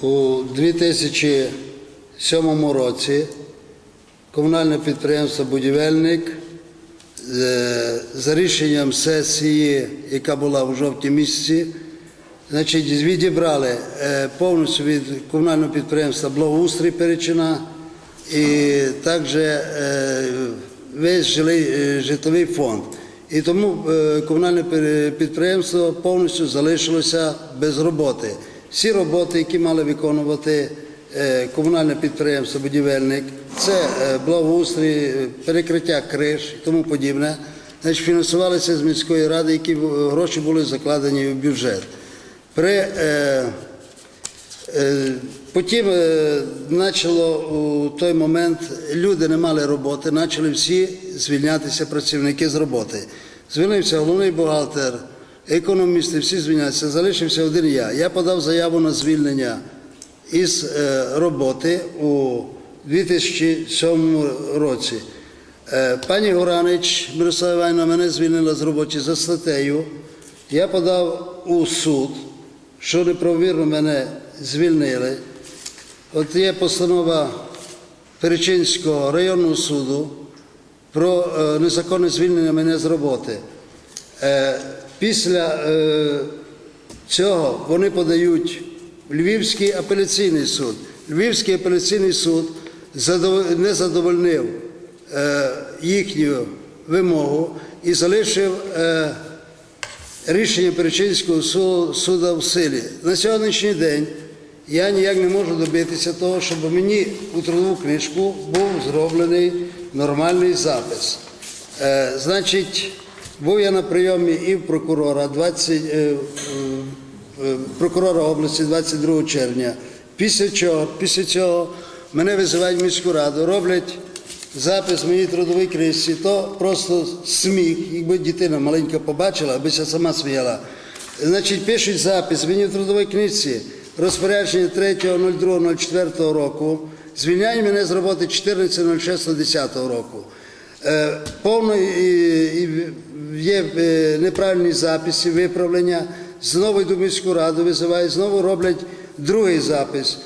У 2007 році комунальне підприємство Будівельник е, за рішенням сесії, яка була в жовтні місяці, значить, відібрали е, повністю від комунального підприємства Благоустрій Перечина і також е, весь житловий фонд. І тому комунальне підприємство повністю залишилося без роботи. Всі роботи, які мали виконувати е, комунальне підприємство Будівельник, це е, благоустрій, е, перекриття криш і тому подібне, значить, фінансувалися з міської ради, які гроші були закладені в бюджет. Потім почало у той момент люди не мали роботи, почали всі звільнятися працівники з роботи. Звільнився головний бухгалтер, економісти, всі звільнялися. Залишився один я. Я подав заяву на звільнення із е, роботи у 2007 році. Е, Пані Горанич Мирослава Івановна мене звільнила з роботи за статтею. Я подав у суд, що неправомірно мене звільнили. От є постанова Перечинського районного суду про е, незаконне звільнення мене з роботи. Після е, цього вони подають Львівський апеляційний суд. Львівський апеляційний суд не задовольнив е, їхню вимогу і залишив е, рішення Перечинського су- суду в силі. На сьогоднішній день я ніяк не можу добитися того, щоб мені у трудову книжку був зроблений нормальний запис. Е, значить, був я на прийомі і в прокурора 20, е, е, е, прокурора області 22 червня. Після чого, після цього мене визивають в міську раду, роблять запис моїй трудовій книжці, то просто сміх, якби дитина маленька побачила, аби сама сміяла. Значить, пишуть запис мені в трудовій книжці, розпорядження 3.02.04 року, звільняють мене з роботи 14.06.10 року. Е, Повно і- і є е, неправильні записи, виправлення. Знову йду в міську раду, визивають, знову роблять другий запис.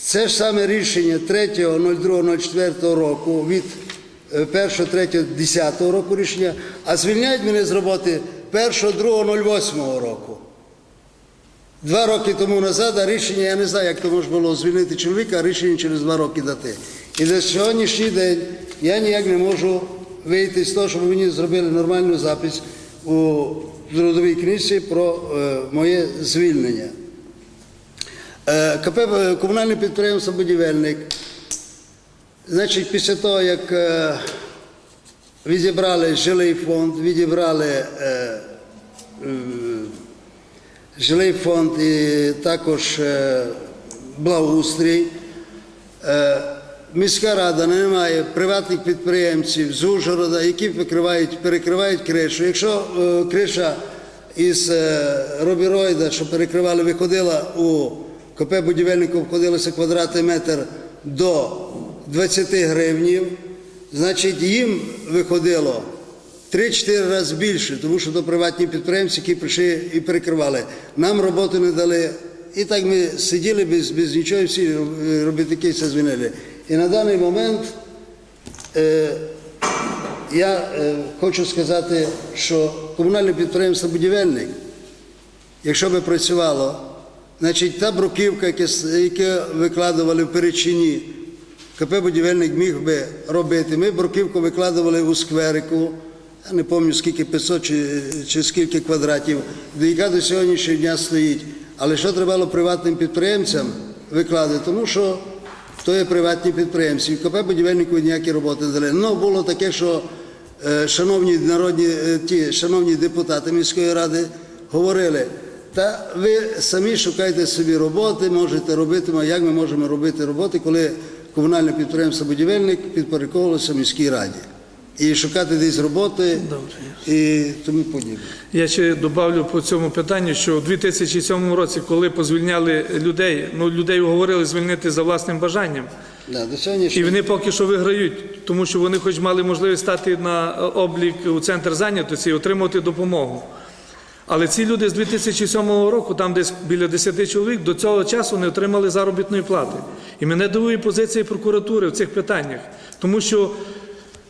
Це ж саме рішення 3.02.04 року від е, 1.3.10 року рішення, а звільняють мене з роботи 1.2.08 року. Два роки тому назад, а рішення, я не знаю, як то можна було звільнити чоловіка, а рішення через два роки дати. І на сьогоднішній день я ніяк не можу вийти з того, щоб мені зробили нормальну запис у трудовій книжці про е, моє звільнення. Е, КП е, комунальне підприємство Будівельник. Значить, після того, як відібрали жилий фонд, відібрали жилий фонд і також благоустрій. Міська рада не має приватних підприємців з Ужгорода, які покривають, перекривають кришу. Якщо е, криша із е, робіроїда, що перекривали, виходила у КП будівельнику, входилося квадратний метр до 20 гривнів, значить їм виходило 3-4 рази більше, тому що то приватні підприємці, які прийшли і перекривали. Нам роботу не дали. І так ми сиділи без, без нічого, всі робітники це звільнили. І на даний момент е, я е, хочу сказати, що комунальне підприємство будівельник, якщо би працювало, значить та бруківка, яке, викладували в перечині, КП будівельник міг би робити. Ми бруківку викладували у скверику, я не пам'ятаю скільки 500 чи, чи скільки квадратів, до яка до сьогоднішнього дня стоїть. Але що треба приватним підприємцям викладати? Тому що то є приватні підприємці. КП будівельнику ніякі роботи не дали. Ну, було таке, що е, шановні народні, е, ті, шановні депутати міської ради говорили, та ви самі шукайте собі роботи, можете робити, а як ми можемо робити роботи, коли комунальне підприємство будівельник підпорядковувалося міській раді. І шукати десь роботи і тому подібне. Я ще добавлю по цьому питанню, що у 2007 році, коли позвільняли людей, ну людей уговорили звільнити за власним бажанням, Да, до і вони поки що виграють, тому що вони хоч мали можливість стати на облік у центр зайнятості і отримати допомогу. Але ці люди з 2007 року, там десь біля 10 чоловік, до цього часу не отримали заробітної плати. І мене дивує позиція прокуратури в цих питаннях. Тому що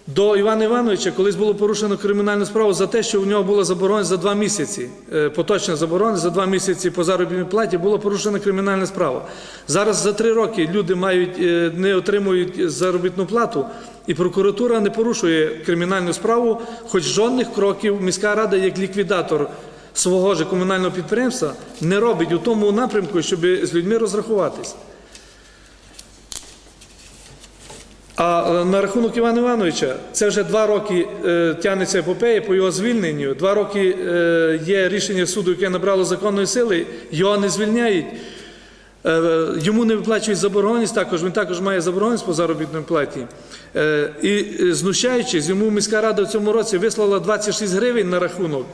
до Івана Івановича колись було порушено кримінальну справу за те, що у нього була заборона за два місяці. е, Поточна заборона за два місяці по заробітній платі була порушена кримінальна справа. Зараз за три роки люди мають е, не отримують заробітну плату, і прокуратура не порушує кримінальну справу, хоч жодних кроків міська рада як ліквідатор свого ж комунального підприємства не робить у тому напрямку, щоб з людьми розрахуватись. А е, на рахунок Івана Івановича, це вже два роки е, тягнеться епопея по його звільненню. Два роки е, є рішення суду, яке набрало законної сили, його не звільняють. Е, Йому не виплачують заборгованість, також він також має заборгованість по заробітній платі. Е, І е, знущаючись, йому міська рада в цьому році вислала 26 гривень на рахунок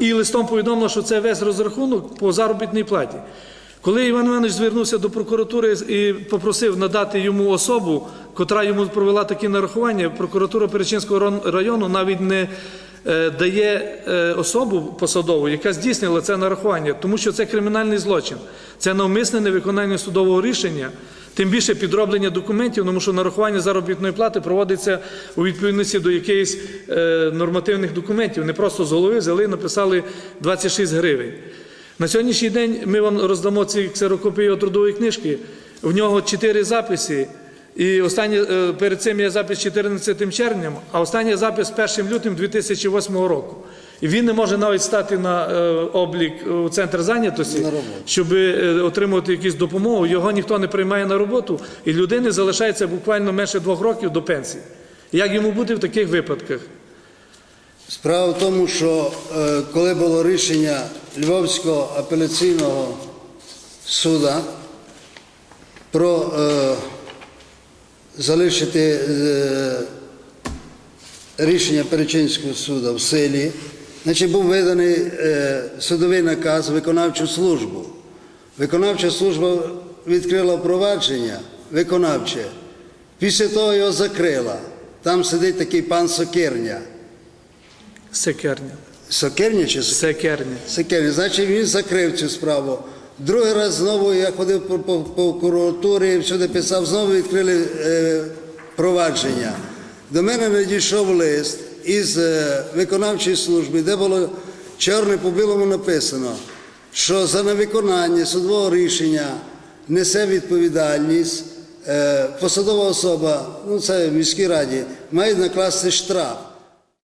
і листом повідомила, що це весь розрахунок по заробітній платі. Коли Іван Іванович звернувся до прокуратури і попросив надати йому особу, котра йому провела такі нарахування, прокуратура Перечинського району навіть не е, дає е, особу посадову, яка здійснила це нарахування, тому що це кримінальний злочин. Це навмисне невиконання судового рішення, тим більше підроблення документів, тому що нарахування заробітної плати проводиться у відповідності до якихось е, нормативних документів. Не просто з голови взяли і написали 26 гривень. На сьогоднішній день ми вам роздамо ці ксерокопії трудової книжки. В нього чотири записи. І останній, е, перед цим є запис 14 червнем, а останній запис 1 лютим 2008 року. І він не може навіть стати на е, облік у центр зайнятості, щоб е, отримувати якусь допомогу. Його ніхто не приймає на роботу, і людини залишається буквально менше двох років до пенсії. Як йому бути в таких випадках? Справа в тому, що е, коли було рішення Львовського апеляційного суду про е, залишити е, рішення Перечинського суду в силі, значить був виданий судовий наказ виконавчу службу. Виконавча служба відкрила провадження виконавче. Після того його закрила. Там сидить такий пан Сокирня. Секерня. Сокирня чи Сокирня? Секерня. Секирня. Значить, він закрив цю справу. Другий раз знову я ходив по, по, по прокуратурі, всюди писав, знову відкрили е, провадження. До мене надійшов лист із е, виконавчої служби, де було чорне по білому написано, що за невиконання судового рішення несе відповідальність е, посадова особа, ну це в міській раді, має накласти штраф.